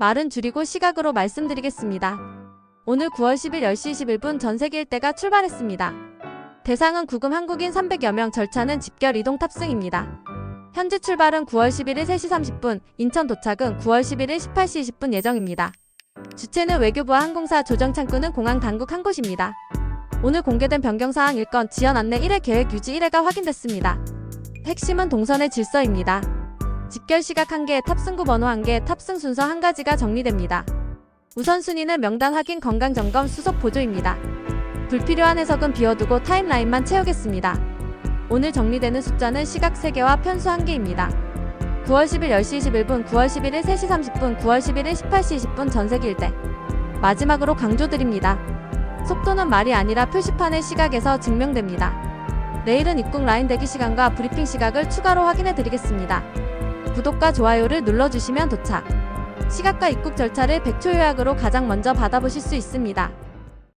말은 줄이고 시각으로 말씀드리겠습니다. 오늘 9월 10일 10시 21분 전 세계 일대가 출발했습니다. 대상은 구금 한국인 300여 명 절차는 집결 이동 탑승입니다. 현지 출발은 9월 11일 3시 30분, 인천 도착은 9월 11일 18시 20분 예정입니다. 주체는 외교부와 항공사 조정 창구는 공항 당국 한 곳입니다. 오늘 공개된 변경사항 1건 지연 안내 1회 계획 유지 1회가 확인됐습니다. 핵심은 동선의 질서입니다. 집결 시각 1개, 탑승구 번호 1개, 탑승 순서 1가지가 정리됩니다. 우선순위는 명단 확인, 건강 점검, 수속 보조입니다. 불필요한 해석은 비워두고 타임라인만 채우겠습니다. 오늘 정리되는 숫자는 시각 3개와 편수 1개입니다. 9월 10일 10시 21분, 9월 11일 3시 30분, 9월 11일 18시 20분 전세기 일대. 마지막으로 강조드립니다. 속도는 말이 아니라 표시판의 시각에서 증명됩니다. 내일은 입국 라인 대기 시간과 브리핑 시각을 추가로 확인해 드리겠습니다. 구독과 좋아요를 눌러주시면 도착. 시각과 입국 절차를 100초 요약으로 가장 먼저 받아보실 수 있습니다.